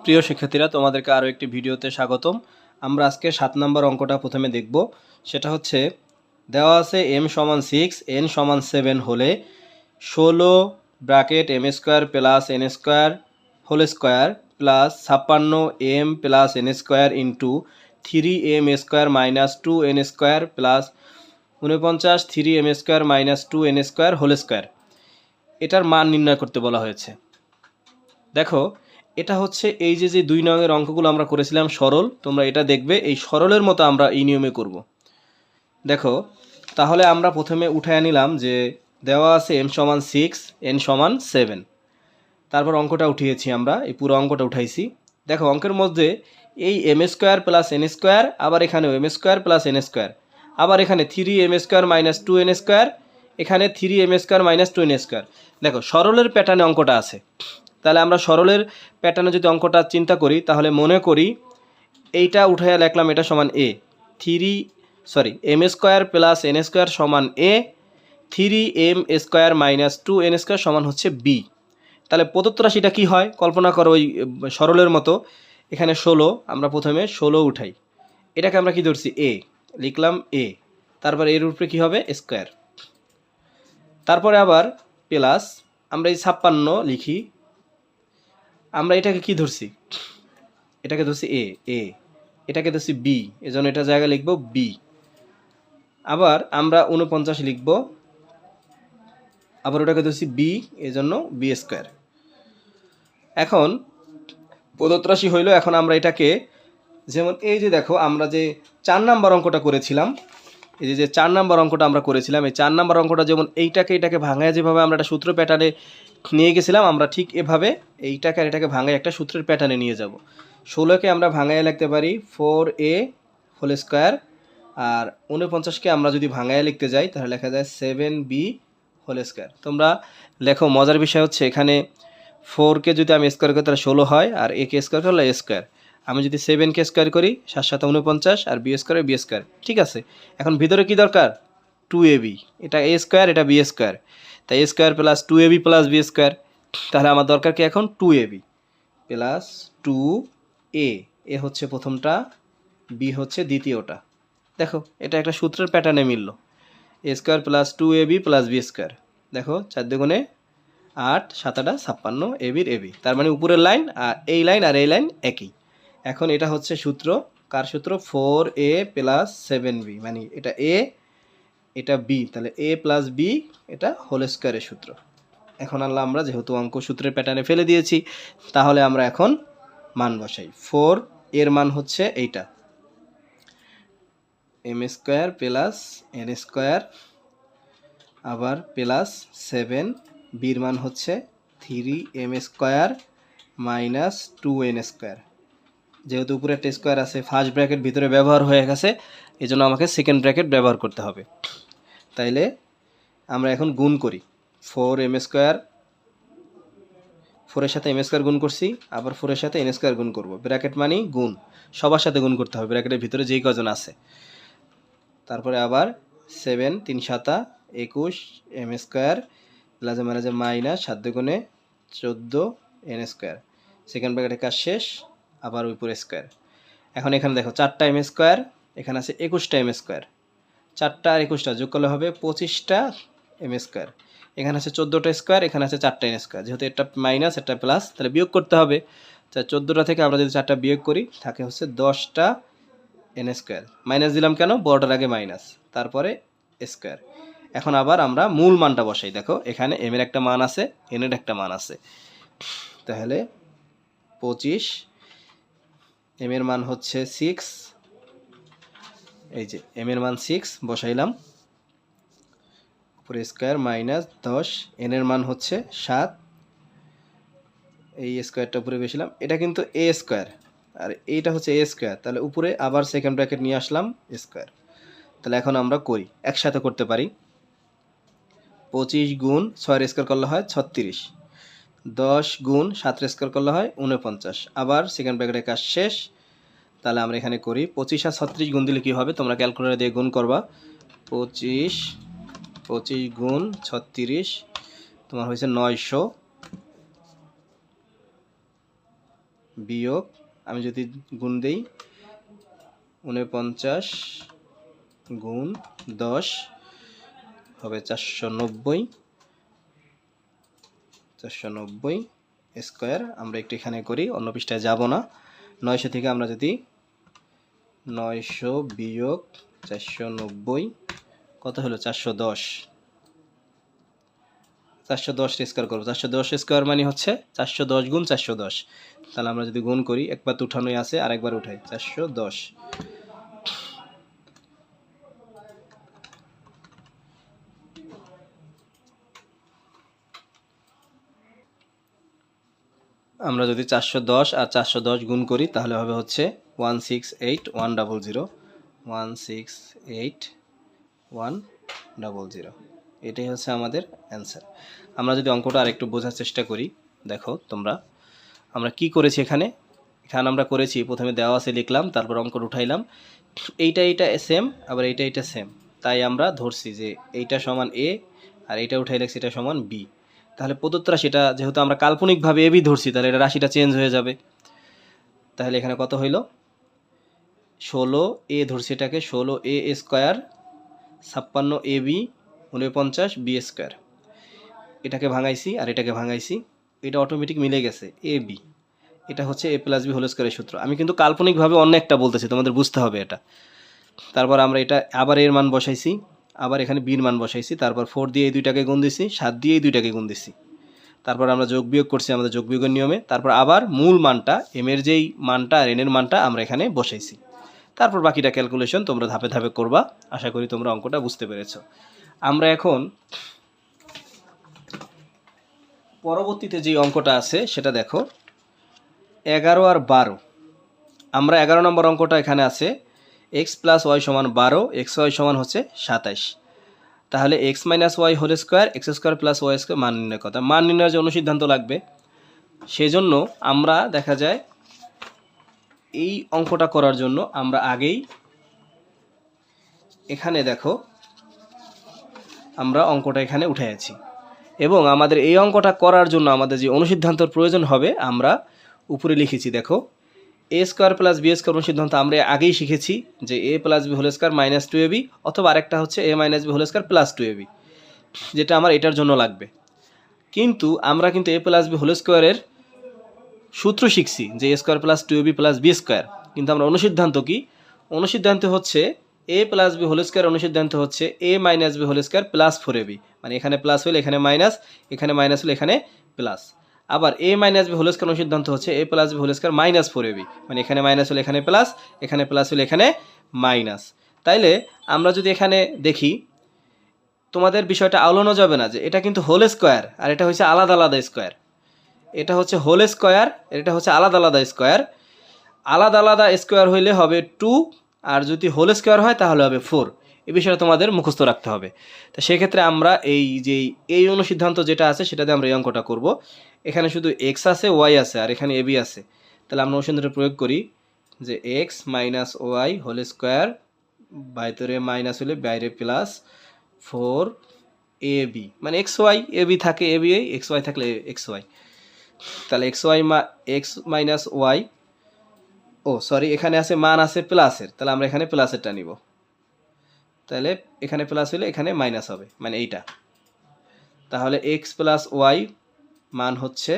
প্রিয় শিক্ষার্থীরা, তোমাদেরকে আরও একটি ভিডিওতে স্বাগতম। আমরা আজকে সাত নম্বর অঙ্কটা প্রথমে দেখব। সেটা হচ্ছে, দেওয়া আছে এম সমান সিক্স এন সমান সেভেন হলে ষোলো bracket m square plus n square whole square plus ছাপ্পান্ন m plus n square into three m square minus two n square plus উনপঞ্চাশ three m square minus two n square whole square এটার মান নির্ণয় করতে বলা হয়েছে। দেখো এটা হচ্ছে এই যে যে দুই নঙের অঙ্কগুলো আমরা করেছিলাম সরল, তোমরা এটা দেখবে, এই সরলের মতো আমরা এই নিয়মে করব। দেখো, তাহলে আমরা প্রথমে উঠায় নিলাম যে দেওয়া আছে এম সমান সিক্স এন সমান সেভেন তারপর অঙ্কটা উঠিয়েছি আমরা, এই পুরো অঙ্কটা উঠাইছি। দেখো, অঙ্কের মধ্যে এই m square plus n square আবার এখানেও m square plus n square আবার এখানে three m square minus two n square এখানে three m square minus two n square দেখো, সরলের প্যাটার্নে অঙ্কটা আছে। তাহলে আমরা সরলের প্যাটার্নে যদি অঙ্কটা চিন্তা করি, তাহলে মনে করি এইটা উঠাইয়া লিখলাম এটা সমান a three sorry m square plus n square সমান a three m square minus two n square সমান হচ্ছে বি তাহলে প্রদত্ত রাশিটা কী হয়? কল্পনা করো ওই, সরলের মতো, এখানে ষোলো, আমরা প্রথমে ষোলো উঠাই। এটাকে আমরা কি ধরছি? এ লিখলাম এ তারপর এর উপরে কী হবে? স্কোয়ার তারপরে আবার প্লাস আমরা এই ছাপ্পান্ন লিখি। আমরা এটাকে কি ধরছি? এটাকে ধরছি এ এ এটাকে ধরছি বি এজন্য এটা জায়গা লিখব বি আবার আমরা উনপঞ্চাশ লিখব। আবার ওটাকে ধরছি বি এজন্য বি স্কোয়ার এখন প্রদত্ত হইল, এখন আমরা এটাকে যেমন এই যে দেখো, আমরা যে চার নাম্বার অঙ্কটা করেছিলাম এই যে যে চার নাম্বার অঙ্কটা আমরা করেছিলাম, এই চার নাম্বার অঙ্কটা যেমন এইটাকে এটাকে ভাঙায় যেভাবে আমরা একটা সূত্র প্যাটার্নে নিয়ে গেছিলাম, আমরা ঠিক এভাবে এইটাকে আর এটাকে ভাঙায় একটা সূত্রের প্যাটার্নে নিয়ে যাব। ষোলোকে আমরা ভাঙায় লিখতে পারি ফোর এ হোল স্কোয়ার আর উনপঞ্চাশকে আমরা যদি ভাঙায় লিখতে যাই, তাহলে লেখা যায় সেভেন বি হোল স্কোয়ার তোমরা লেখো, মজার বিষয় হচ্ছে এখানে ফোরকে যদি আমি স্কোয়ার করি, তাহলে ষোলো হয় আর এ কে স্কোয়ার করলে স্কোয়ার আমি যদি সেভেনকে স্কোয়ার করি সাত সাত উনপঞ্চাশ আর বি স্কোয়ারে বি স্কোয়ার ঠিক আছে? এখন ভিতরে কি দরকার? টু এ বি এটা এ স্কোয়ার এটা বি স্কোয়ার তাই a square plus two a b plus b square তাহলে আমার দরকার কি এখন? Two a b plus two a a হচ্ছে প্রথমটা বি হচ্ছে দ্বিতীয়টা। দেখো, এটা একটা সূত্রের প্যাটার্নে মিলল। A square plus two a b plus b square দেখো, চার দুগুণে আট, সাতাটা, ছাপ্পান্ন এ বির এ বি তার মানে উপরের লাইন আর এই লাইন আর এই লাইন একই। এখন এটা হচ্ছে সূত্র। কার সূত্র? Four a plus seven b. মানে এটা এ, এটা বি। তাহলে এ প্লাস বি, এটা হোল স্কোয়ারের সূত্র। এখন আল্লাহ আমরা যেহেতু অঙ্ক সূত্রের প্যাটার্নে ফেলে দিয়েছি, তাহলে আমরা এখন মান বসাই। ফোর এর মান হচ্ছে এইটা। M square plus n square আবার প্লাস সেভেন বির মান হচ্ছে three m square minus two n square. যেহেতু উপরে একটা স্কোয়ার আছে ফার্স্ট ব্র্যাকেট ভিতরে ব্যবহার হয়ে গেছে এই জন্য আমাকে সেকেন্ড ব্র্যাকেট ব্যবহার করতে হবে। তাইলে আমরা এখন গুণ করি। ফোর এম স্কোয়ার ফোরের সাথে এম স্কোয়ার গুণ করছি, আবার ফোরের সাথে এন স্কোয়ার গুণ করব। ব্র্যাকেট মানি গুণ। সবার সাথে গুণ করতে হবে ব্র্যাকেটের ভিতরে যেই কজন আছে। তারপরে আবার সেভেন তিন সাতা, একুশ এম স্কোয়ার প্লাসে মাইনাস সাত দুগুণে চোদ্দ এন স্কোয়ার সেকেন্ড ব্র্যাকেটের কাজ শেষ। আবার উপরে স্কোয়ার এখন এখানে দেখো, চারটা এম স্কোয়ার এখানে আছে একুশটা এম স্কোয়ার চারটা আর একুশটা যোগ করলে হবে পঁচিশটা এম স্কোয়ার এখানে আছে চোদ্দোটা স্কোয়ার এখানে আছে চারটা এম স্কোয়ার যেহেতু এটা মাইনাস এটা প্লাস তাহলে বিয়োগ করতে হবে। তা চোদ্দোটা থেকে আমরা যদি চারটা বিয়োগ করি, থাকে হচ্ছে দশটা এন স্কোয়ার মাইনাস দিলাম কেন? বড়টার আগে মাইনাস তারপরে স্কোয়ার এখন আবার আমরা মূল মানটা বসাই। দেখো, এখানে এম এর একটা মান আছে এন এর একটা মান আছে। তাহলে পঁচিশ এম এর মান হচ্ছে সিক্স এই যে এম এর মান সিক্স বসাইলাম। উপরে স্কোয়ার মাইনাস দশ এন এর মান হচ্ছে সাত। এই স্কোয়ারটা উপরে বেশিলাম এটা কিন্তু এ স্কোয়ার আর এইটা হচ্ছে এ স্কোয়ার তাহলে উপরে আবার সেকেন্ড ব্র্যাকেট নিয়ে আসলাম স্কোয়ার তাহলে এখন আমরা করি, একসাথে করতে পারি। পঁচিশ গুণ ছয়ের স্কোয়ার করলে হয় ছত্রিশ। দশ গুণ সাতের স্কোয়ার করলে হয় উনপঞ্চাশ আবার সেকেন্ড ব্র্যাকেটের কাজ শেষ, তাহলে আমরা এখানে করি পঁচিশ আর ছত্রিশ গুণ দিলে কী হবে? তোমরা ক্যালকুলেটর দিয়ে গুণ করবা। পঁচিশ পঁচিশ গুণ ছত্রিশ, তোমার হয়েছে নয়শো। বিয়োগ, আমি যদি গুণ দেই উনপঞ্চাশ গুণ দশ হবে চারশো নব্বই। চারশো নব্বই স্কোয়ার। আমরা একটু এখানে করি, অন্য পৃষ্ঠায় যাব না। নয়শো থেকে আমরা যদি নয়শো বিয়োগ চারশো নব্বই কত হলো? চারশো দশ চারশো দশ স্কোয়ার করব। চারশো দশ স্কোয়ার মানে হচ্ছে চারশো দশ গুণ চারশো দশ তাহলে আমরা যদি গুণ করি, একবার তো উঠানোই আছে, আরেকবার উঠাই। চারশো দশ আমরা যদি চারশো দশ আর চারশো দশ গুণ করি, তাহলে হবে হচ্ছে one six eight, one double zero, one six eight, one double zero. এটাই হচ্ছে আমাদের অ্যান্সার। আমরা যদি অঙ্কটা আরেকটু বোঝার চেষ্টা করি, দেখো তোমরা, আমরা কি করেছি এখানে? এখানে আমরা করেছি, প্রথমে দেওয়া আছে লিখলাম, তারপর অঙ্ক উঠাইলাম। এইটা এইটা সেম আবার এইটা এইটা সেম তাই আমরা ধরছি যে এইটা সমান এ আর এইটা উঠাই লিখছি এটা সমান বি তাহলে প্রদত্ত রাশিটা যেহেতু আমরা কাল্পনিকভাবে এবি ধরছি, তাহলে এটা রাশিটা চেঞ্জ হয়ে যাবে। তাহলে এখানে কত হইল? ষোলো এ ধরছি এটাকে, ষোলো এ স্কোয়ার ছাপ্পান্ন এ বি উনপঞ্চাশ বি স্কোয়ার এটাকে ভাঙাইছি আর এটাকে ভাঙাইছি, এটা অটোমেটিক মিলে গেছে এ বি এটা হচ্ছে এ প্লাস বি হোল স্কোয়ারের সূত্র। আমি কিন্তু কাল্পনিকভাবে অন্য একটা বলতেছি, তোমাদের বুঝতে হবে এটা। তারপর আমরা এটা আবার এর মান বসাইছি। আবার এখানে বির মান বসাইছি, তারপর ফোর দিয়ে এই দুইটাকে গুণ দিছি, সাত দিয়ে এই দুইটাকে গুণ দিছি। তারপর আমরা যোগ বিয়োগ করছি আমাদের যোগ বিয়োগের নিয়মে, তারপর আবার মূল মানটা এম এর যেই মানটা আর এন এর মানটা আমরা এখানে বসাইছি। তারপর বাকিটা ক্যালকুলেশন তোমরা ধাপে ধাপে করবা, আশা করি তোমরা অঙ্কটা বুঝতে পেরেছ। আমরা এখন পরবর্তীতে যে অঙ্কটা আছে, সেটা দেখো। এগারো আর বারো। আমরা এগারো নম্বর অঙ্কটা এখানে আছে। এক্স প্লাস ওয়াই সমান বারো এক্স ওয়াই সমান হচ্ছে সাতাইশ। তাহলে x minus y whole square x square plus y square মান নির্ণয় কথা মান নির্ণয়ের যে অনুসিদ্ধান্ত লাগবে। সেজন্য আমরা দেখা যায় এই অঙ্কটা করার জন্য আমরা আগেই এখানে দেখো, আমরা অঙ্কটা এখানে উঠে আছি এবং আমাদের এই অঙ্কটা করার জন্য আমাদের যে অনুসিদ্ধান্তর প্রয়োজন হবে, আমরা উপরে লিখেছি, দেখো। A square plus b square অনুসিদ্ধান্ত আমরা আগেই শিখেছি যে a plus b whole square minus two a অথবা আরেকটা হচ্ছে a minus b whole square plus two a যেটা আমার এটার জন্য লাগবে। কিন্তু আমরা কিন্তু এ প্লাস বি হোল স্কোয়ারের সূত্র শিখছি যে a square plus two b plus b square কিন্তু আমরা অনুসিদ্ধান্ত কি? অনুসিদ্ধান্ত হচ্ছে a plus b whole square অনুসিদ্ধান্ত হচ্ছে a minus b whole square plus four b মানে এখানে প্লাস হলে এখানে মাইনাস এখানে মাইনাস হলে এখানে প্লাস আবার a minus b whole square অনুসিদ্ধান্ত হচ্ছে a plus b whole square minus four a b মানে এখানে মাইনাস হলে এখানে প্লাস এখানে প্লাস হলে এখানে মাইনাস তাইলে আমরা যদি এখানে দেখি, তোমাদের বিষয়টা আলোনো যাবে না যে এটা কিন্তু হোল স্কোয়ার আর এটা হচ্ছে আলাদা আলাদা স্কোয়ার এটা হচ্ছে হোল স্কোয়ার এটা হচ্ছে আলাদা আলাদা স্কোয়ার আলাদা আলাদা স্কোয়ার হইলে হবে টু আর যদি হোল স্কোয়ার হয় তাহলে হবে ফোর এই বিষয়টা তোমাদের মুখস্থ রাখতে হবে। তো সেক্ষেত্রে আমরা এই যে এই অনুসিদ্ধান্ত যেটা আছে, সেটাতে আমরা এই অঙ্কটা করব। এখানে শুধু এক্স আছে ওয়াই আছে, আর এখানে এবি আছে। তাহলে আমরা অনুসিদ্ধানটা প্রয়োগ করি যে x minus y whole square বাইরে মাইনাস হলে বাইরে প্লাস ফোর এ বি মানে এক্স ওয়াই এ বি থাকে এ বি এক্স ওয়াই থাকলে এক্স ওয়াই তাহলে এক্স ওয়াই মা এক্স মাইনাস ওয়াই ও সরি এখানে আছে, মান আছে প্লাসের তাহলে আমরা এখানে প্লাসেরটা নিব। তাহলে এখানে প্লাস হলে এখানে মাইনাস হবে মানে এইটা। তাহলে এক্স প্লাস ওয়াই মান হচ্ছে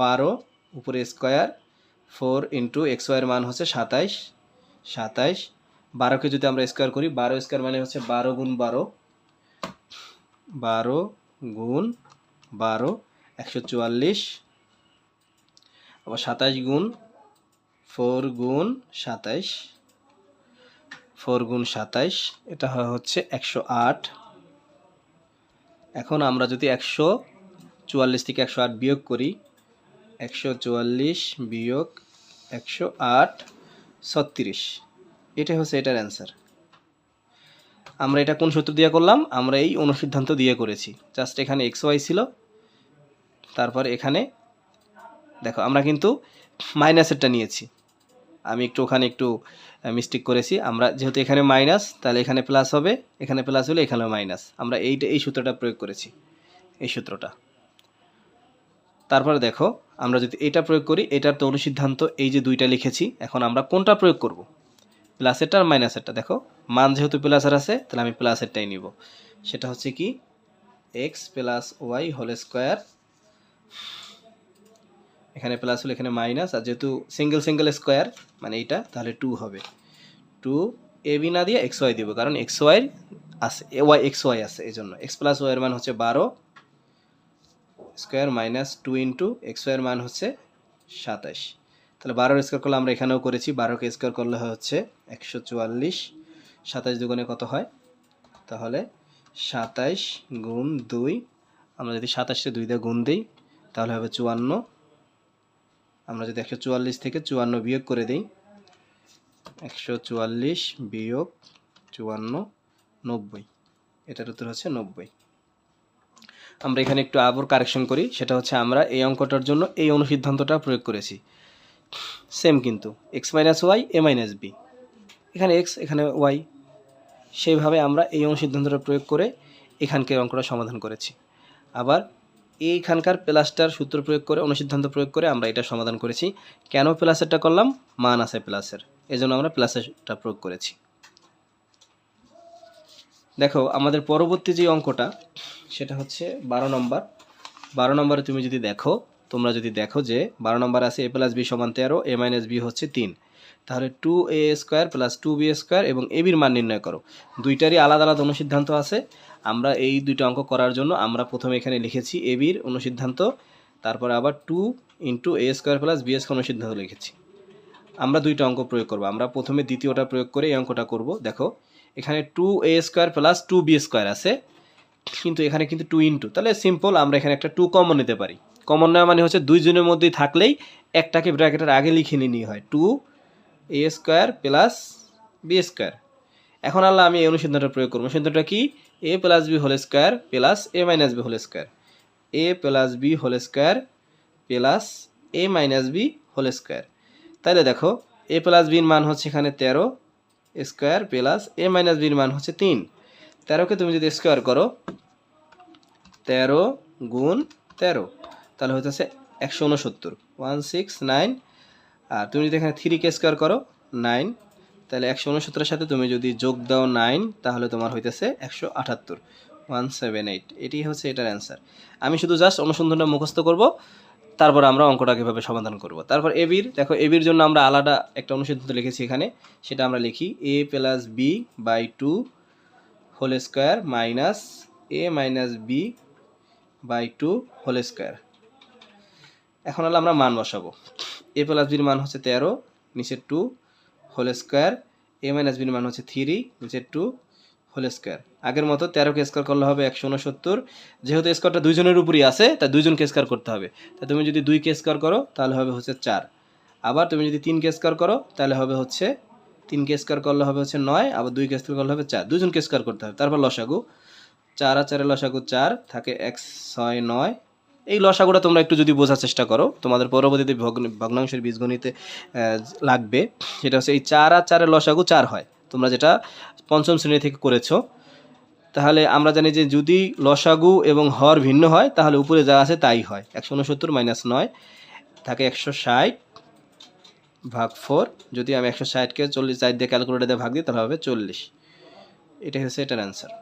বারো উপরে স্কোয়ার ফোর ইন্টু এক্স ওয়াইয়ের মান হচ্ছে সাতাইশ সাতাইশ। বারোকে যদি আমরা স্কোয়ার করি, বারো স্কোয়ার মানে হচ্ছে বারো গুণ বারো। বারো গুণ বারো, একশো চুয়াল্লিশ। আবার সাতাইশ গুণ ফোর গুণ সাতাইশ। ফোর গুণ সাতাইশ, এটা হয় হচ্ছে একশো আট। এখন আমরা যদি একশো চুয়াল্লিশ থেকে একশো আট বিয়োগ করি, একশো চুয়াল্লিশ বিয়োগ একশো আট, ছত্রিশ। এটাই হচ্ছে এটার অ্যান্সার। আমরা এটা কোন সূত্র দিয়ে করলাম? আমরা এই অনুসিদ্ধান্ত দিয়ে করেছি। জাস্ট এখানে এক্স ওয়াই ছিল। তারপর এখানে, দেখো, আমরা কিন্তু মাইনাসেরটা নিয়েছি। আমি একটু ওখানে একটু মিস্টেক করেছি। আমরা যেহেতু এখানে মাইনাস তাহলে এখানে প্লাস হবে, এখানে প্লাস হলে এখানেও মাইনাস আমরা এইটা এই সূত্রটা প্রয়োগ করেছি, এই সূত্রটা। তারপরে দেখো, আমরা যদি এটা প্রয়োগ করি, এটার তো অনুসিদ্ধান্ত এই যে দুইটা লিখেছি, এখন আমরা কোনটা প্রয়োগ করব? প্লাসেরটা আর মাইনাসেরটা দেখো, মান যেহেতু প্লাসের আছে, তাহলে আমি প্লাসেরটাই নিব। সেটা হচ্ছে কি? X plus y whole square এখানে প্লাস হলে এখানে মাইনাস আর যেহেতু সিঙ্গেল সিঙ্গেল স্কোয়ার মানে এইটা, তাহলে টু হবে। টু এ বি না দিয়ে এক্স ওয়াই দিব, কারণ এক্স ওয়াই আছে, এ ওয়াই এক্স ওয়াই আছে, এই জন্য। এক্স প্লাস ওয়াইয়ের মান হচ্ছে বারো square minus two into x ওয়াইয়ের মান হচ্ছে সাতাশ। তাহলে বারোর স্কোয়ার করলে আমরা এখানেও করেছি, বারোকে স্কোয়ার করলে হচ্ছে একশো চুয়াল্লিশ। সাতাশ দুগুণে কত হয়? তাহলে সাতাইশ গুণ দুই, আমরা যদি সাতাশে দুই দিয়ে গুণ দিই, তাহলে হবে চুয়ান্ন। আমরা যদি একশো চুয়াল্লিশ থেকে চুয়ান্ন বিয়োগ করে দিই, একশো চুয়াল্লিশ বিয়োগ চুয়ান্ন নব্বই। এটার উত্তর হচ্ছে নব্বই। আমরা এখানে একটু আবার কারেকশন করি, সেটা হচ্ছে আমরা এই অঙ্কটার জন্য এই অনুসিদ্ধান্তটা প্রয়োগ করেছি। সেম কিন্তু x minus y a minus b এখানে এক্স এখানে ওয়াই সেইভাবে আমরা এই অনুসিদ্ধান্তটা প্রয়োগ করে এখানকার অঙ্কটা সমাধান করেছি। আবার এইখানকার প্লাসটার সূত্র প্রয়োগ করে, অনুসিদ্ধান্ত প্রয়োগ করে আমরা এটা সমাধান করেছি। কেন প্লাসেরটা করলাম? মান আছে প্লাসের। এই জন্য আমরা প্লাসেরটা প্রয়োগ করেছি। দেখো, আমাদের পরবর্তী যে অঙ্কটা, সেটা হচ্ছে বারো নম্বর। বারো নম্বরে তুমি যদি দেখো, তোমরা যদি দেখো যে বারো নম্বর আছে এ প্লাস বি সমান তেরো, এ মাইনাস বি হচ্ছে তিন। তাহলে two a square plus two b square এবং এ বির মান নির্ণয় করো। দুইটারই আলাদা আলাদা অনুসিদ্ধান্ত আছে। আমরা এই দুইটা অঙ্ক করার জন্য আমরা প্রথমে এখানে লিখেছি এ বির অনুসিদ্ধান্ত, তারপরে আবার two into a square plus b square অনুসিদ্ধান্ত লিখেছি। আমরা দুইটা অঙ্ক প্রয়োগ করব। আমরা প্রথমে দ্বিতীয়টা প্রয়োগ করে এই অঙ্কটা করব। দেখো, এখানে two a square plus two b square আছে, কিন্তু এখানে কিন্তু টু ইন্টু তাহলে সিম্পল আমরা এখানে একটা টু কমন নিতে পারি। কমন নেওয়া মানে হচ্ছে দুইজনের মধ্যেই থাকলেই একটাকে ব্র্যাকেটের আগে লিখে নিয়ে হয়। Two a square plus b square এখন আল্লাহ আমি এই অনুসিদ্ধানটা প্রয়োগ করব। অনুসিদ্ধানটা কি? A plus b whole square plus a minus b whole square a plus b whole square plus a minus b whole square তাহলে দেখো এ প্লাস বির মান হচ্ছে এখানে তেরো স্কোয়ার প্লাস এ মাইনাস বির মান হচ্ছে তিন। তেরোকে তুমি যদি স্কোয়ার করো, তেরো গুণ তেরো, তাহলে হইতেছে একশো উনসত্তর। ওয়ান সিক্স নাইন আর তুমি যদি এখানে থ্রি কে স্কোয়ার করো নাইন তাহলে একশো উনসত্তরের সাথে তুমি যদি যোগ দাও নাইন তাহলে তোমার হইতেছে একশো আটাত্তর। ওয়ান সেভেন এইট এটি হচ্ছে এটার অ্যান্সার আমি শুধু জাস্ট অনুসন্ধানটা মুখস্থ করব, তারপর আমরা অঙ্কটা কীভাবে সমাধান করব। তারপর এবির দেখো এবির জন্য আমরা আলাদা একটা অনুসিদ্ধান্ত লিখেছি এখানে, সেটা আমরা লিখি A plus B by two whole square minus A minus B by two whole square এখন হলো আমরা মান বসাবো। এ প্লাস বির মান হচ্ছে তেরো, নিচে two whole square A minus বির মান হচ্ছে থ্রি নিচে টু হোল স্কোয়ার আগের মতো তেরোকে স্কোয়ার করলে হবে একশো উনসত্তর। যেহেতু স্কোয়ারটা দুইজনের উপরই আছে তা দুইজনকে স্কোয়ার করতে হবে। তা তুমি যদি দুইকে স্কোয়ার করো, তাহলে হবে হচ্ছে চার। আবার তুমি যদি তিনকে স্কোয়ার করো, তাহলে হবে হচ্ছে, তিনকে স্কোয়ার করলে হবে হচ্ছে নয়, আবার দুইকে স্কোয়ার করলে হবে চার। দুজনকে স্কোয়ার করতে হবে। তারপর লসাগু। চার আর চারে লসাগু চার, থাকে এক ছয় নয় এই লসাগুটা তোমরা একটু যদি বোঝার চেষ্টা করো, তোমাদের পরবর্তীতে ভগ্ন- ভগ্নাংশের বীজগণিতে লাগবে। সেটা হচ্ছে এই চার আর চারের লসাগু চার হয়। তোমরা যেটা পঞ্চম শ্রেণি থেকে করেছ, তাহলে আমরা জানি যে যদি লসাগু এবং হর ভিন্ন হয়, তাহলে উপরে যা আছে তাই হয়। একশো উনসত্তর মাইনাস নয় থাকে একশো ষাট ভাগ ফোর। যদি আমি একশো ষাটকে চল্লিশ চার দিয়ে ক্যালকুলেটার দিয়ে ভাগ দিই, তাহলে হবে চল্লিশ। এটাই হচ্ছে এটার অ্যান্সার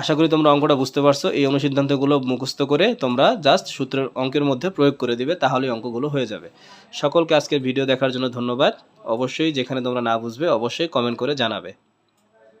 আশা করি তোমরা অঙ্কটা বুঝতে পারছ। এই অনুসিদ্ধান্তগুলো মুখস্থ করে তোমরা জাস্ট সূত্রের অঙ্কের মধ্যে প্রয়োগ করে দিবে, তাহলেই অঙ্কগুলো হয়ে যাবে। সকলকে আজকের ভিডিও দেখার জন্য ধন্যবাদ। অবশ্যই যেখানে তোমরা না বুঝবে, অবশ্যই কমেন্ট করে জানাবে।